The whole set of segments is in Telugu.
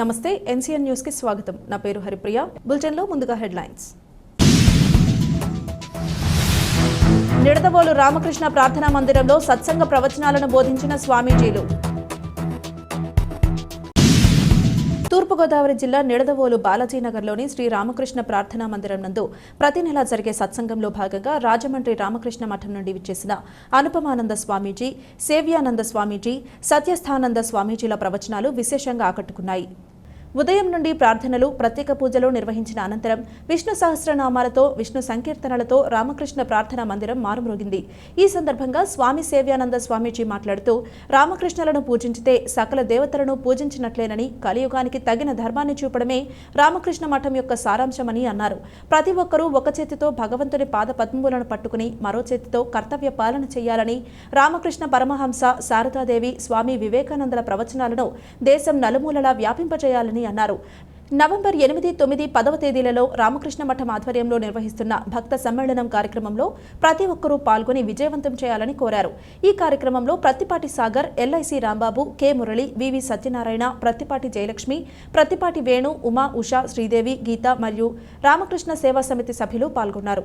నమస్తే ఎన్సీఎన్ న్యూస్కి స్వాగతం. నా పేరు హరిప్రియ. బులెటిన్లో ముందుగా హెడ్లైన్స్. నిడదవోలు రామకృష్ణ ప్రార్థనా మందిరంలో సత్సంగ ప్రవచనాలను బోధించిన స్వామీజీలు. తూర్పుగోదావరి జిల్లా నిడదవోలు బాలాజీనగర్లోని శ్రీ రామకృష్ణ ప్రార్థనా మందిరం నందు ప్రతి నెలా జరిగే సత్సంగంలో భాగంగా రాజమండ్రి రామకృష్ణ మఠం నుండి విచ్చేసిన అనుపమానంద స్వామీజీ సేవ్యానంద స్వామీజీ సత్యస్థానంద స్వామీజీల ప్రవచనాలు విశేషంగా ఆకట్టుకున్నాయి. ఉదయం నుండి ప్రార్థనలు ప్రత్యేక పూజలు నిర్వహించిన అనంతరం విష్ణు సహస్రనామాలతో విష్ణు సంకీర్తనలతో రామకృష్ణ ప్రార్థనా మందిరం మారుమ్రోగింది. ఈ సందర్భంగా స్వామి సేవ్యానంద స్వామీజీ మాట్లాడుతూ రామకృష్ణులను పూజించితే సకల దేవతలను పూజించినట్లేనని కలియుగానికి తగిన ధర్మాన్ని చూపడమే రామకృష్ణ మఠం యొక్క సారాంశమని అన్నారు. ప్రతి ఒక్కరూ ఒక చేతితో భగవంతుని పాద పద్మములను పట్టుకుని మరో చేతితో కర్తవ్య పాలన చేయాలని రామకృష్ణ పరమహంస శారదాదేవి స్వామి వివేకానందల ప్రవచనాలను దేశం నలుమూలలా వ్యాపింపజేయాలని అన్నారు. నవంబర్ ఎనిమిది తొమ్మిది పదవ తేదీలలో రామకృష్ణ మఠం ఆధ్వర్యంలో నిర్వహిస్తున్న భక్త సమ్మేళనం కార్యక్రమంలో ప్రతి ఒక్కరూ పాల్గొని విజయవంతం చేయాలని కోరారు. ఈ కార్యక్రమంలో Prathipati Sagar LIC Rambabu K Murali VV Satyanarayana Prathipati Jayalakshmi Prathipati Venu Uma Usha Sridevi Geetha మరియు రామకృష్ణ సేవా సమితి సభ్యులు పాల్గొన్నారు.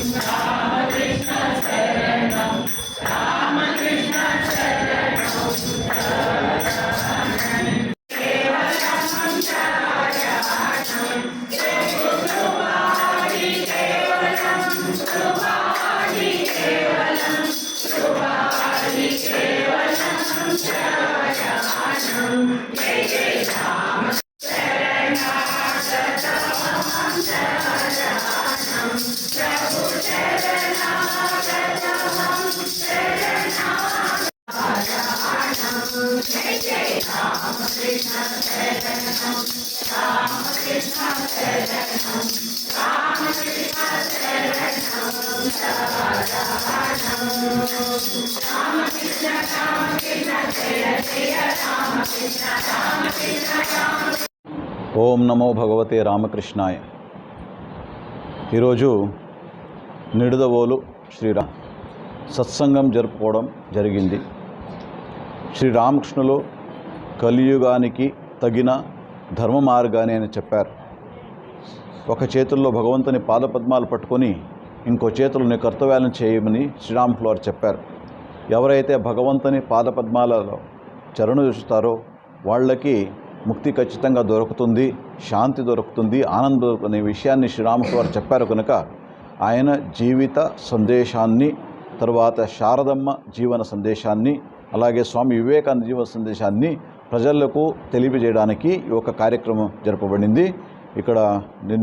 Obrigado. ఓం నమో భగవతే రామకృష్ణాయ. ఈరోజు నిడుదవోలు శ్రీరామ్ సత్సంగం జరుపుకోవడం జరిగింది. శ్రీరామకృష్ణులు కలియుగానికి తగిన ధర్మ మార్గాన్ని అని చెప్పారు. ఒక చేతుల్లో భగవంతుని పాదపద్మాలు పట్టుకొని ఇంకో చేతులని కర్తవ్యాలను చేయమని శ్రీరాములు వారు చెప్పారు. ఎవరైతే భగవంతుని పాదపద్మాలలో చరణు చూస్తారో వాళ్ళకి ముక్తి ఖచ్చితంగా దొరుకుతుంది శాంతి దొరుకుతుంది ఆనందం దొరుకునే విషయాన్ని శ్రీరాములు వారు చెప్పారు కనుక ఆయన జీవిత సందేశాన్ని తర్వాత శారదమ్మ జీవన సందేశాన్ని అలాగే స్వామి వివేకానంద జీవన సందేశాన్ని ప్రజలకు తెలియజేయడానికి ఈ ఒక కార్యక్రమం జరపబడింది. ఇక్కడ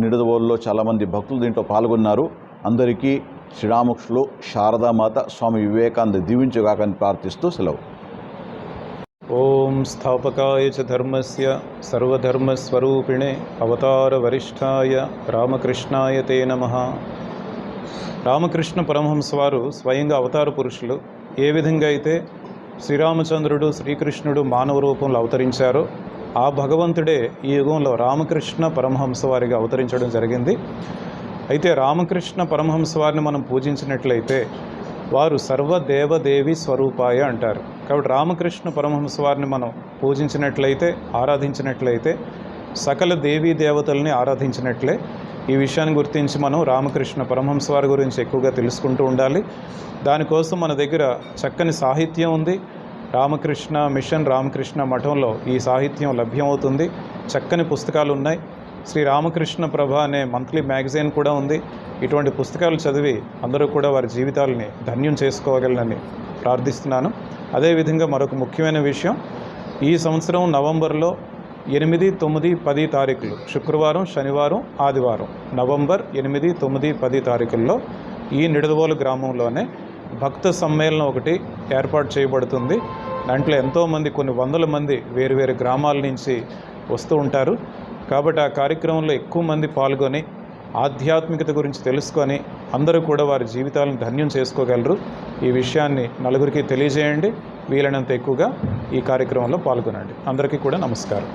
నిడదవోల్లో చాలామంది భక్తులు దీంట్లో పాల్గొన్నారు. అందరికీ శ్రీరామకృష్ణులు శారదామాత స్వామి వివేకానంద దీవించుగాకని ప్రార్థిస్తూ సెలవు. ఓం స్థాపకాయ చ ధర్మస్య సర్వధర్మస్వరూపిణే అవతార వరిష్టాయ రామకృష్ణాయ తే నమ. రామకృష్ణ పరమహంస వారు స్వయంగా అవతార పురుషులు ఏ విధంగా అయితే శ్రీరామచంద్రుడు శ్రీకృష్ణుడు మానవ రూపంలో అవతరించారో ఆ భగవంతుడే ఈ యుగంలో రామకృష్ణ పరమహంస వారిగా అవతరించడం జరిగింది. అయితే రామకృష్ణ పరమహంస వారిని మనం పూజించినట్లయితే వారు సర్వదేవదేవి స్వరూపాయ అంటారు. కాబట్టి రామకృష్ణ పరమహంస వారిని మనం పూజించినట్లయితే ఆరాధించినట్లయితే సకల దేవీ దేవతల్ని ఆరాధించినట్లే ఈ విషయాన్ని గుర్తించి మనం రామకృష్ణ పరమహంస వారి గురించి ఎక్కువగా తెలుసుకుంటూ ఉండాలి. దానికోసం మన దగ్గర చక్కని సాహిత్యం ఉంది. రామకృష్ణ మిషన్ రామకృష్ణ మఠంలో ఈ సాహిత్యం లభ్యమవుతుంది. చక్కని పుస్తకాలు ఉన్నాయి. శ్రీ రామకృష్ణ ప్రభ అనే మంత్లీ మ్యాగజైన్ కూడా ఉంది. ఇటువంటి పుస్తకాలు చదివి అందరూ కూడా వారి జీవితాలని ధన్యం చేసుకోగలనని ప్రార్థిస్తున్నాను. అదేవిధంగా మరొక ముఖ్యమైన విషయం ఈ సంవత్సరం నవంబర్లో ఎనిమిది తొమ్మిది పది తారీఖులు శుక్రవారం శనివారం ఆదివారం నవంబర్ ఎనిమిది తొమ్మిది పది తారీఖుల్లో ఈ నిడదవోలు గ్రామంలోనే భక్త సమ్మేళనం ఒకటి ఏర్పాటు చేయబడుతుంది. దాంట్లో ఎంతోమంది కొన్ని వందల మంది వేరు వేరు గ్రామాల నుంచి వస్తూ ఉంటారు. కాబట్టి ఆ కార్యక్రమంలో ఎక్కువ మంది పాల్గొని ఆధ్యాత్మికత గురించి తెలుసుకొని అందరూ కూడా వారి జీవితాలను ధన్యం చేసుకోగలరు. ఈ విషయాన్ని నలుగురికి తెలియజేయండి. వీలైనంత ఎక్కువగా ఈ కార్యక్రమంలో పాల్గొనండి. అందరికీ కూడా నమస్కారం.